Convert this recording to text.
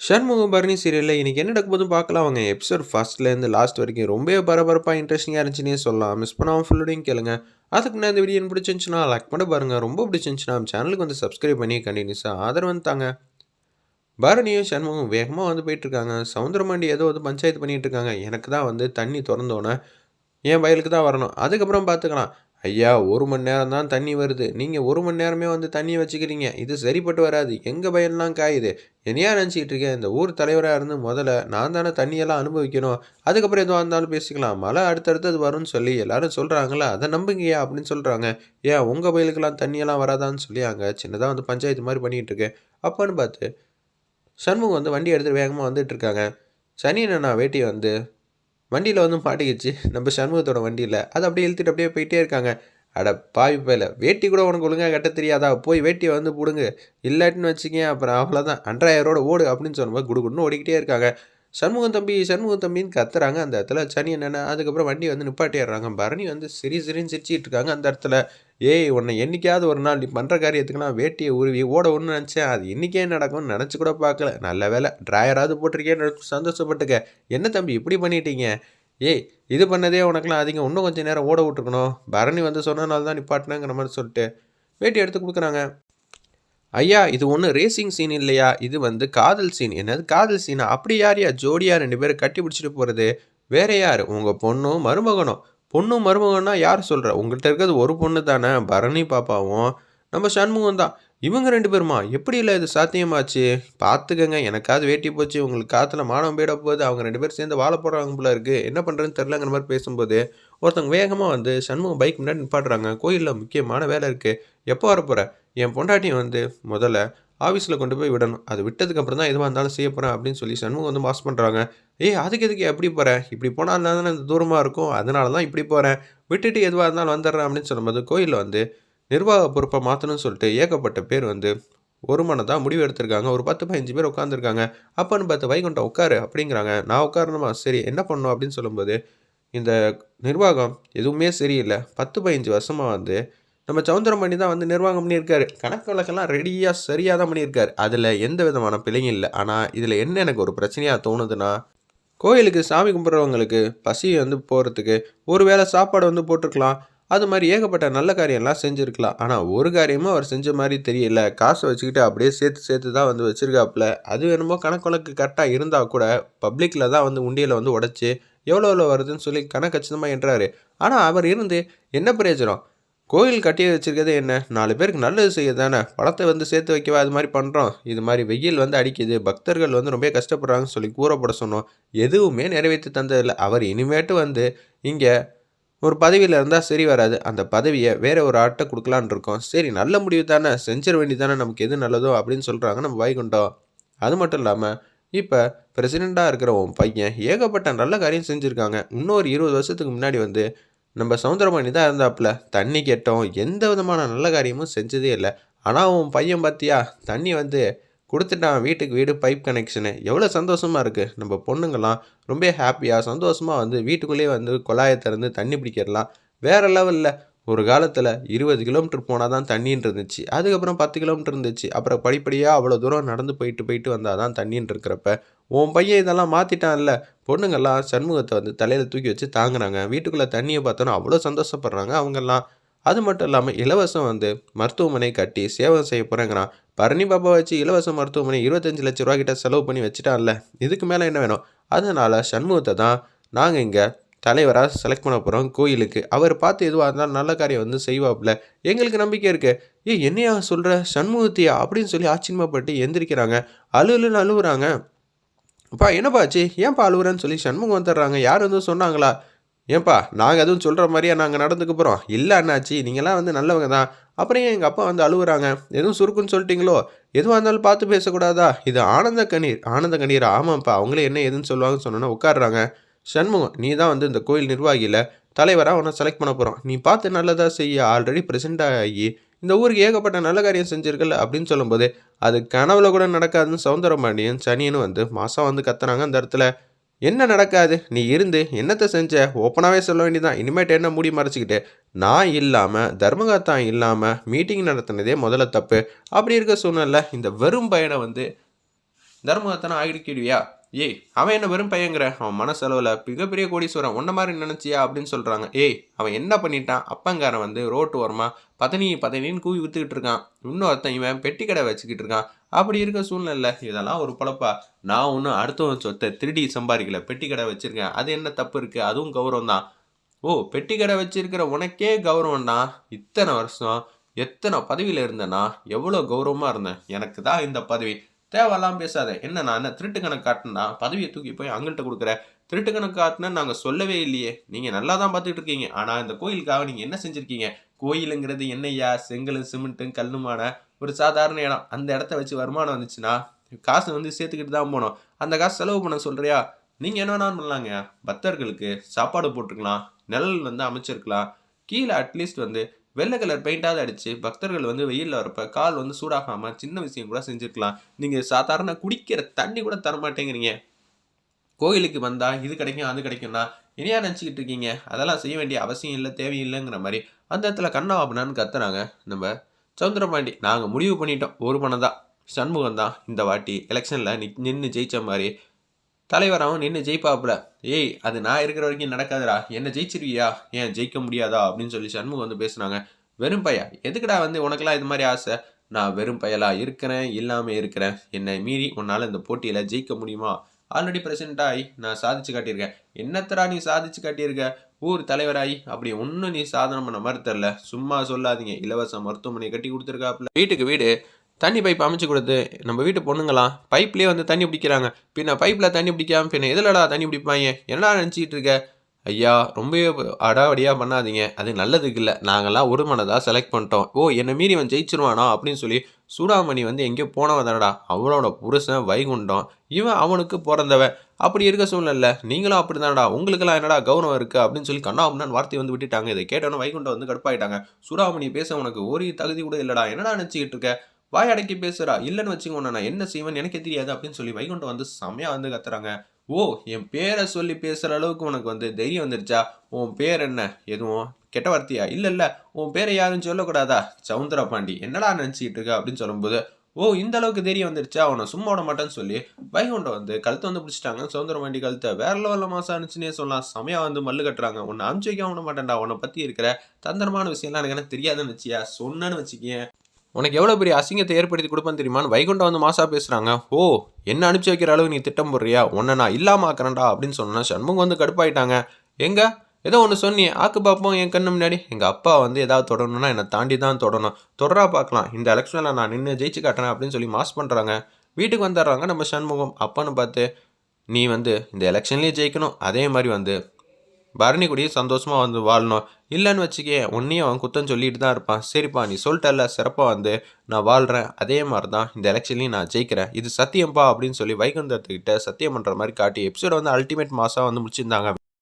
ஷண்முகம் பரணி சீரியலில் இன்றைக்கி என்ன நடக்க போதும் பார்க்கலாம் அவங்க எபிசோட் ஃபர்ஸ்ட்லேருந்து லாஸ்ட் வரைக்கும் ரொம்ப பரபரப்பாக இன்ட்ரெஸ்டிங்காக இருந்துச்சுன்னே சொல்லலாம். மிஸ் பண்ணாமல் ஃபுல்லோடையும் கேளுங்க. அதுக்கு முன்னாடி இந்த வீடியோ பிடிச்சிருந்துச்சுன்னா லைக் பண்ண பாருங்கள் ரொம்ப பிடிச்சிருந்துச்சுன்னா நம்ம சேனலுக்கு வந்து சப்ஸ்கிரைப் பண்ணி கண்டினியூஸாக ஆதரவு தாங்க. பரணியும் சண்முகம் வேகமாக வந்து போயிட்டுருக்காங்க சவுந்தரமாண்டி ஏதோ வந்து பஞ்சாயத்து பண்ணிகிட்டு இருக்காங்க. எனக்கு தான் வந்து தண்ணி திறந்தோன்னே என் வயலுக்கு தான் வரணும். அதுக்கப்புறம் பார்த்துக்கலாம். ஐயா ஒரு மணி நேரம் தான் தண்ணி வருது. நீங்கள் ஒரு மணி நேரமே வந்து தண்ணியை வச்சுக்கிறீங்க. இது சரிப்பட்டு வராது. எங்கள் பையன்லாம் காயுது. என்னையா நினச்சிக்கிட்டு இருக்கேன் இந்த ஊர் தலைவராக இருந்து முதல்ல நான் தானே தண்ணியெல்லாம் அனுபவிக்கணும். அதுக்கப்புறம் எதுவாக இருந்தாலும் பேசிக்கலாம். மழை அடுத்தடுத்தது வரும்னு சொல்லி எல்லாரும் சொல்கிறாங்களா அதை நம்புங்கய்யா அப்படின்னு சொல்கிறாங்க ஏன் உங்கள் பயிலுக்கெல்லாம் தண்ணியெல்லாம் வராதான்னு சொல்லி அங்கே சின்னதாக வந்து பஞ்சாயத்து மாதிரி பண்ணிகிட்டு இருக்கேன் அப்போன்னு பார்த்து சண்முகம் வந்து வண்டி எடுத்துகிட்டு வேகமாக வந்துட்டு இருக்காங்க. சனி நான் வேட்டி வந்து வண்டியில் வந்து மாட்டிக்கிச்சு நம்ம சண்முகத்தோட வண்டியில். அதை அப்படியே இழுத்துட்டு அப்படியே போயிட்டே இருக்காங்க. அட பாவி பையில. வேட்டி கூட உனக்கு ஒழுங்காக கட்ட தெரியாதா? போய் வேட்டியை வந்து பிடுங்க. இல்லாட்டின்னு வச்சுக்கேன் அப்புறம் அவ்வளோதான் அன்றாயிரோட ஓடு அப்படின்னு சொன்னப்போ குடுகுடுன்னு ஓடிக்கிட்டே இருக்காங்க. சண்முகம் தம்பி சண்முகம் தம்பின்னு கத்துறாங்க அந்த இடத்துல. சனி என்னென்ன அதுக்கப்புறம் வண்டி வந்து நிப்பாட்டிடுறாங்க பரணி வந்து சிரி சிரின்னு சிரிச்சிட்டு இருக்காங்க அந்த இடத்துல. ஏய் உன்னை என்னைக்காவது ஒரு நாள் நீ பண்ணுற காரியத்துக்குலாம் வேட்டியை உருவி ஓட ஒன்று நினச்சேன். அது இன்றைக்கே நடக்கும்னு நினச்சி கூட பார்க்கல. நல்ல வேலை ட்ராயராவது போட்டிருக்கேன்னு சந்தோஷப்பட்டுக்க. என்ன தம்பி இப்படி பண்ணிட்டீங்க? ஏய் இது பண்ணதே உனக்குலாம் அதிகம். இன்னும் கொஞ்சம் நேரம் ஓட விட்டுருக்கணும். பரணி வந்து சொன்னனால தான் நிப்பாட்டினாங்கிற மாதிரி சொல்லிட்டு வேட்டி எடுத்து கொடுக்குறாங்க. ஐயா இது ஒன்றும் ரேசிங் சீன் இல்லையா? இது வந்து காதல் சீன் என்னது காதல் சீனா அப்படி யாரையா ஜோடியா ரெண்டு பேரும் கட்டி பிடிச்சிட்டு போகிறது வேற யார்? உங்கள் பொண்ணும் மருமகனும். பொண்ணும் மருமகன்னா யார் சொல்கிற உங்கள்கிட்ட இருக்கிறது ஒரு பொண்ணு தானே. பரணி பாப்பாவும். நம்ம சண்முகம் தான். இவங்க ரெண்டு பேருமா? எப்படி இல்லை இது சாத்தியமாச்சு? பார்த்துக்கங்க எனக்காவது வேட்டி போச்சு. உங்களுக்கு காற்றுல மானம் போயிட போகுது. அவங்க ரெண்டு பேரும் சேர்ந்து வாழ போடுறவங்க போல இருக்குது என்ன பண்ணுறதுன்னு தெரிலங்கிற மாதிரி பேசும்போது ஒருத்தவங்க வேகமாக வந்து சண்முகம் பைக் முன்னாடி நிப்பாடுறாங்க கோயிலில் முக்கியமான வேலை இருக்குது எப்போ வரப்போகிற என் பொண்டாட்டியும் வந்து முதல்ல ஆஃபீஸில் கொண்டு போய் விடணும். அது விட்டதுக்கு அப்புறம் தான் எதுவாக இருந்தாலும் செய்ய போகிறேன் அப்படின்னு சொல்லி சண்முகம் வந்து மாஸ் பண்ணுறாங்க ஏய் அதுக்கு எதுக்கு எப்படி போகிறேன் இப்படி போனால் தானே தூரமாக இருக்கும். அதனால தான் இப்படி போகிறேன் விட்டுட்டு எதுவாக இருந்தாலும் வந்துடுறேன் அப்படின்னு சொல்லும்போது கோயிலில் வந்து நிர்வாக பொறுப்பை மாற்றணும்னு சொல்லிட்டு ஏகப்பட்ட பேர் வந்து ஒரு மனதாக முடிவு எடுத்திருக்காங்க. ஒரு பத்து பதினஞ்சு பேர் உட்காந்துருக்காங்க அப்போன்னு பார்த்து வைகுண்டம் உட்காரு அப்படிங்கிறாங்க. நான் உட்காரணுமா? சரி என்ன பண்ணணும் அப்படின்னு சொல்லும்போது இந்த நிர்வாகம் எதுவுமே சரியில்லை. பத்து பதினஞ்சு வருஷமாக வந்து நம்ம சவுந்தரம் பண்ணி தான் வந்து நிர்வாகம் பண்ணியிருக்காரு. கணக்கு வழக்கெல்லாம் ரெடியாக சரியாக தான் பண்ணியிருக்காரு. அதில் எந்த விதமான பிழையும் இல்லை. ஆனால் இதில் என்ன எனக்கு ஒரு பிரச்சனையாக தோணுதுன்னா கோயிலுக்கு சாமி கும்பிட்றவங்களுக்கு பசி வந்து போகிறதுக்கு ஒரு வேளை சாப்பாடு வந்து போட்டிருக்கலாம். அது மாதிரி ஏகப்பட்ட நல்ல காரியம்லாம் செஞ்சுருக்கலாம். ஆனால் ஒரு காரியமும் அவர் செஞ்ச மாதிரி தெரியல. காசை வச்சுக்கிட்டு அப்படியே சேர்த்து சேர்த்து தான் வந்து வச்சுருக்காப்புல. அது வேணுமோ கணக்கு கரெக்டாக இருந்தால் கூட பப்ளிக்கில் தான் வந்து உண்டியில் வந்து உடச்சி எவ்வளோ எவ்வளோ வருதுன்னு சொல்லி கணக்கு கச்சிதமாக ஆனால் அவர் இருந்து என்ன பிரயோஜனம்? கோயில் கட்டி வச்சுருக்கதே என்ன? நாலு பேருக்கு நல்லது செய்ய தானே பணத்தை வந்து சேர்த்து வைக்கவா? அது மாதிரி பண்ணுறோம் இது மாதிரி வெயில் வந்து அடிக்குது. பக்தர்கள் வந்து ரொம்ப கஷ்டப்படுறாங்கன்னு சொல்லி கூறப்பட சொன்னோம். எதுவுமே நிறைவேற்றி தந்ததில்லை. அவர் இனிமேட்டு வந்து இங்கே ஒரு பதவியில் இருந்தால் சரி வராது. அந்த பதவியை வேற ஒரு ஆட்டை கொடுக்கலான் இருக்கோம். சரி நல்ல முடிவு தானே. செஞ்சிட வேண்டி தானே நமக்கு எது நல்லதோ அப்படின்னு சொல்கிறாங்க நம்ம வைகுண்டம். அது மட்டும் இல்லாமல் இப்போ பிரசிடெண்ட்டாக இருக்கிற உன் பையன் ஏகப்பட்ட நல்ல காரியம் செஞ்சுருக்காங்க. இன்னொரு இருபது வருஷத்துக்கு முன்னாடி வந்து நம்ம சவுந்தரமணி தான் இருந்தாப்புல. தண்ணி கேட்டோம். எந்த விதமான நல்ல காரியமும் செஞ்சதே இல்லை. ஆனால் உன் பையன் பார்த்தியா தண்ணி வந்து கொடுத்துட்டான். வீட்டுக்கு வீடு பைப் கனெக்ஷனு எவ்வளோ சந்தோஷமாக இருக்குது நம்ம பொண்ணுங்கள்லாம் ரொம்ப ஹாப்பியாக சந்தோஷமாக வந்து வீட்டுக்குள்ளேயே வந்து குழாயை திறந்து தண்ணி பிடிக்கிறலாம். வேறு லெவலில் ஒரு காலத்தில் இருபது கிலோமீட்டர் போனால் தான் தண்ணின்னு இருந்துச்சு. அதுக்கப்புறம் பத்து கிலோமீட்டர் இருந்துச்சு. அப்புறம் படிப்படியாக அவ்வளோ தூரம் நடந்து போயிட்டு போயிட்டு வந்தால் தான் தண்ணின்னு இருக்கிறப்ப உன் பையன் இதெல்லாம் மாற்றிட்டான்ல பொண்ணுங்கள்லாம் சண்முகத்தை வந்து தலையில் தூக்கி வச்சு தாங்குறாங்க வீட்டுக்குள்ளே தண்ணியை பார்த்தோன்னா அவ்வளோ சந்தோஷப்படுறாங்க அவங்கெல்லாம். அது மட்டும் இல்லாமல் இலவசம் வந்து மருத்துவமனை கட்டி சேவை செய்ய போகிறேங்கிறான் பரணி பாப்பா வச்சு இலவச மருத்துவமனை இருபத்தஞ்சி லட்ச ரூபா கிட்ட செலவு பண்ணி வச்சுட்டான்ல. இதுக்கு மேலே என்ன வேணும்? அதனால் சண்முகத்தை தான் நாங்கள் இங்கே தலைவராக செலக்ட் பண்ண போகிறோம் கோயிலுக்கு. அவர் பார்த்து எதுவாக இருந்தாலும் நல்ல காரியம் வந்து செய்வாப்புல. எங்களுக்கு நம்பிக்கை இருக்குது ஏ என்னையா சொல்கிற சண்முகத்தியா? அப்படின்னு சொல்லி ஆச்சரியமாப்பட்டு எந்திரிக்கிறாங்க. அழுலுன்னு அழுவுறாங்க. அப்பா என்னப்பா ஆச்சு? ஏன்ப்பா அழுகுறேன்னு சொல்லி சண்முகம் வந்துடுறாங்க. யார் வந்து சொன்னாங்களா? ஏன்பா நாங்கள் எதுவும் சொல்கிற மாதிரியா நாங்கள் நடந்துக்க போகிறோம் இல்லை அண்ணாச்சி நீங்களாம் வந்து நல்லவங்க தான். அப்புறம் ஏன் எங்கள் அப்பா வந்து அழுகுறாங்க எதுவும் சுருக்குன்னு சொல்லிட்டீங்களோ? எதுவாக இருந்தாலும் பார்த்து பேசக்கூடாதா? இது ஆனந்த கண்ணீர் ஆனந்த கண்ணீர் ஆமாம்ப்பா அவங்களே என்ன எதுன்னு சொல்லுவாங்கன்னு சொன்னோன்னா உட்காடுறாங்க சண்முகம் நீ தான் வந்து இந்த கோயில் நிர்வாகியில். தலைவராக உன்னை செலக்ட் பண்ண போகிறோம் நீ பார்த்து நல்லதாக செய்ய. ஆல்ரெடி பிரசென்ட் ஆகி இந்த ஊருக்கு ஏகப்பட்ட நல்ல காரியம் செஞ்சிருக்கல அப்படின்னு சொல்லும்போது அது கனவுல கூட நடக்காதுன்னு சவுந்தரபாண்டியன் சனியனும் வந்து மாதம் வந்து கத்துனாங்க அந்த இடத்துல. என்ன நடக்காது? நீ இருந்து என்னத்தை செஞ்ச? ஓப்பனாகவே சொல்ல வேண்டியதான் இனிமேட்டு என்ன மூடி மறைச்சிக்கிட்டு நான் இல்லாமல் தர்மகாத்தான் இல்லாமல் மீட்டிங் நடத்தினதே முதல்ல தப்பு. அப்படி இருக்க சூழ்நிலை இந்த வெறும் பயனை வந்து தர்மகாத்தனை ஆகிடுக்கிடுவியா ஏய் அவன் என்ன வெறும் பையங்கிற? அவன் மனசளவில் மிகப்பெரிய கோடீஸ்வரன். ஒன்ன மாதிரி நினச்சியா அப்படின்னு சொல்கிறாங்க ஏய் அவன் என்ன பண்ணிட்டான்? அப்பங்காரன் வந்து ரோட்டு ஓரமாக பதனி பதனின்னு கூவி விற்றுக்கிட்டு இருக்கான். இன்னொருத்தன் இவன் பெட்டி கடை வச்சுக்கிட்டு இருக்கான். அப்படி இருக்க சூழ்நிலை இதெல்லாம் ஒரு பழப்பா. நான் ஒன்றும் அடுத்தவன் சொத்தை திருடி சம்பாதிக்கல. பெட்டி கடை வச்சுருக்கேன். அது என்ன தப்பு இருக்குது அதுவும் கௌரவம் தான். ஓ பெட்டி கடை வச்சிருக்கிற உனக்கே கௌரவம்னா இத்தனை வருஷம் எத்தனை பதவியில் இருந்தேன்னா எவ்வளோ கௌரவமாக இருந்தேன்? எனக்கு தான் இந்த பதவி. தேவையெல்லாம் பேசாத. என்ன நான் என்ன திருட்டு கணக்கு காட்டினா பதவியை தூக்கி போய் அங்கள்கிட்ட கொடுக்குற. திருட்டு கணக்கு காட்டினா நாங்கள் சொல்லவே இல்லையே. நீங்கள் நல்லா தான் பார்த்துட்டு இருக்கீங்க. ஆனால் இந்த கோயிலுக்காக நீங்கள் என்ன செஞ்சுருக்கீங்க? கோயிலுங்கிறது என்னையா செங்கல் சிமெண்ட்டு கல்லுமான ஒரு சாதாரண இடம். அந்த இடத்த வச்சு வருமானம் வந்துச்சுன்னா காசு வந்து சேர்த்துக்கிட்டு தான் போனோம். அந்த காசு செலவு பண்ண சொல்கிறியா நீங்கள் என்ன வேணாலும் பண்ணலாங்க பக்தர்களுக்கு சாப்பாடு போட்டுருக்கலாம் நிழல் வந்து அமைச்சிருக்கலாம். கீழே அட்லீஸ்ட் வந்து வெள்ளை கலர் பெயிண்டாவது அடித்து பக்தர்கள் வந்து வெயிலில் வரப்ப கால் வந்து சூடாகாமல் சின்ன விஷயம் கூட செஞ்சுருக்கலாம். நீங்கள் சாதாரண குடிக்கிற தண்ணி கூட தரமாட்டேங்கிறீங்க. கோயிலுக்கு வந்தால் இது கிடைக்கும் அது கிடைக்கும்னா இனியா நினச்சிக்கிட்டு இருக்கீங்க. அதெல்லாம் செய்ய வேண்டிய அவசியம் இல்லை தேவையில்லைங்கிற மாதிரி அந்த இடத்துல கண்ணா அப்படின்னு கத்துறாங்க. நம்ம சவுந்தரபாண்டி நாங்கள் முடிவு பண்ணிட்டோம். ஒரு மனம் தான் சண்முகம் தான் இந்த வாட்டி எலெக்ஷனில் நின்று ஜெயித்த மாதிரி தலைவராகவும் நின்று ஜெயிப்பாப்புல. ஏய் அது நான் இருக்கிற வரைக்கும் நடக்காதுடா. என்ன ஜெயிச்சிருவியா? ஏன் ஜெயிக்க முடியாதா? அப்படின்னு சொல்லி சண்முகம் வந்து பேசுனாங்க. வெறும் பையா? எதுக்குடா வந்து உனக்கெல்லாம் இது மாதிரி ஆசை? நான் வெறும் பயலா இருக்கிறேன். இல்லாமல் இருக்கிறேன். என்னை மீறி உன்னால் இந்த போட்டியில் ஜெயிக்க முடியுமா? ஆல்ரெடி பிரசிடென்ட் ஆகி நான் சாதிச்சு காட்டியிருக்கேன். என்னத்தரா நீ சாதிச்சு காட்டியிருக்க? ஊர் தலைவராகி அப்படி ஒன்றும் நீ சாதனை பண்ண மாதிரி தெரில சும்மா சொல்லாதீங்க. இலவச மருத்துவமனை கட்டி கொடுத்துருக்காப்புல. வீட்டுக்கு வீடு. தண்ணி பைப் அமைச்சு கொடுத்து நம்ம வீட்டு பொண்ணுங்களாம் பைப்லேயே வந்து தண்ணி பிடிக்கிறாங்க. பின்ன பைப்பில் தண்ணி பிடிக்காம பின்ன எதுலடா தண்ணி பிடிப்பாங்க? என்னடா நினச்சிக்கிட்டு இருக்க? ஐயா ரொம்பவே அடாவடியாக பண்ணாதீங்க. அது நல்லதுக்கு இல்லை. நாங்கள்லாம் ஒரு மனதாக செலக்ட் பண்ணிட்டோம். ஓ என்னை மீறி அவன் ஜெயிச்சிருவானா அப்படின்னு சொல்லி சூடாமணி வந்து எங்கேயோ போனவன் தானடா. அவனோட புருஷன் வைகுண்டம். இவன் அவனுக்கு பிறந்தவன் அப்படி இருக்க சூழ்நிலை நீங்களும் அப்படி தானடா. உங்களுக்கெல்லாம் என்னடா கௌரவம் இருக்குது அப்படின்னு சொல்லி கண்ணா கண்ணாமண்ணன் வார்த்தை வந்து விட்டுட்டாங்க. இதை கேட்டவனே வைகுண்டம் வந்து கடுப்பாயிட்டாங்க. சூடாமணி பேச உனக்கு ஒரு தகுதி கூட இல்லைடா. என்னடா நினச்சிக்கிட்டு இருக்க? வாய் அடக்கி பேசுறா. இல்லைன்னு வச்சுக்கோண்ணா நான் என்ன செய்வேன் எனக்கே தெரியாது அப்படின்னு சொல்லி வைகுண்டம் வந்து செம்மையா வந்து கத்துறாங்க. ஓ என் பேரை சொல்லி பேசுகிற அளவுக்கு உனக்கு வந்து தைரியம் வந்துருச்சா? உன் பேர் என்ன? எதுவும் கெட்ட வார்த்தையா? இல்லை இல்லை. உன் பேரை யாரும் சொல்லக்கூடாதா? சவுந்தர பாண்டி என்னடா நினச்சிக்கிட்டு இருக்க அப்படின்னு சொல்லும்போது ஓ இந்த அளவுக்கு தைரியம் வந்துருச்சா? அவனை சும்மா விட மாட்டேன்னு சொல்லி வைகுண்டம் வந்து கழுத்தை வந்து பிடிச்சிட்டாங்க. சவுந்தர பாண்டி கழுத்தை வேற லெவலில் மாசம் இருந்துச்சுன்னே சொல்லலாம். செமையா வந்து மல்லு கட்டுறாங்க. உன்னை அனுப்பிச்சு வைக்க விட மாட்டேன்டா. உன்னை பற்றி இருக்கிற தந்திரமான விஷயம்லாம் எனக்கு என்ன தெரியாதுன்னு வச்சியா? சொன்னேன்னு வச்சுக்கேன் உனக்கு எவ்வளோ பெரிய அசிங்கத்தை ஏற்படுத்தி கொடுப்பேன் தெரியுமான்னு வைகுண்டம் வந்து மாசா பேசுகிறாங்க ஓ என்ன அனுப்பிச்சி வைக்கிற அளவு நீ திட்டம் போடுறியா? உன்னை நான் இல்லாமல் ஆக்குறேன்டா அப்படின்னு சொன்னா சண்முகம் வந்து கடுப்பாயிட்டாங்க. எங்க? ஏதோ ஒன்று சொன்னி ஆக்கு பார்ப்போம் என் கண்ணு முன்னாடி. எங்கள் அப்பா வந்து ஏதாவது தொடணும்னா என்னை தாண்டி தான் தொடணும். தொடரா பார்க்கலாம் இந்த எலெக்ஷனில் நான் நின்று ஜெயிச்சு காட்டுறேன் அப்படின்னு சொல்லி மாஸ் பண்ணுறாங்க வீட்டுக்கு வந்துடுறாங்க நம்ம சண்முகம். அப்பான்னு பார்த்து நீ வந்து இந்த எலெக்ஷன்லேயே ஜெயிக்கணும். அதே மாதிரி வந்து பரணி கூடயே சந்தோஷமாக வந்து வாழணும். இல்லைன்னு வச்சுக்கே உன்னையும் அவன் குத்தம் சொல்லிட்டு தான் இருப்பான். சரிப்பா நீ சொல்லிட்டல்ல சிறப்பாக வந்து நான் வாழ்கிறேன் அதே மாதிரி தான் இந்த எலெக்ஷன்லையும் நான் ஜெயிக்கிறேன். இது சத்தியம்பா அப்படின்னு சொல்லி வைகுந்தத்துக்கிட்ட சத்தியம் பண்ணுற மாதிரி காட்டி எபிசோட வந்து அல்டிமேட் மாதம் வந்து முடிச்சிருந்தாங்க.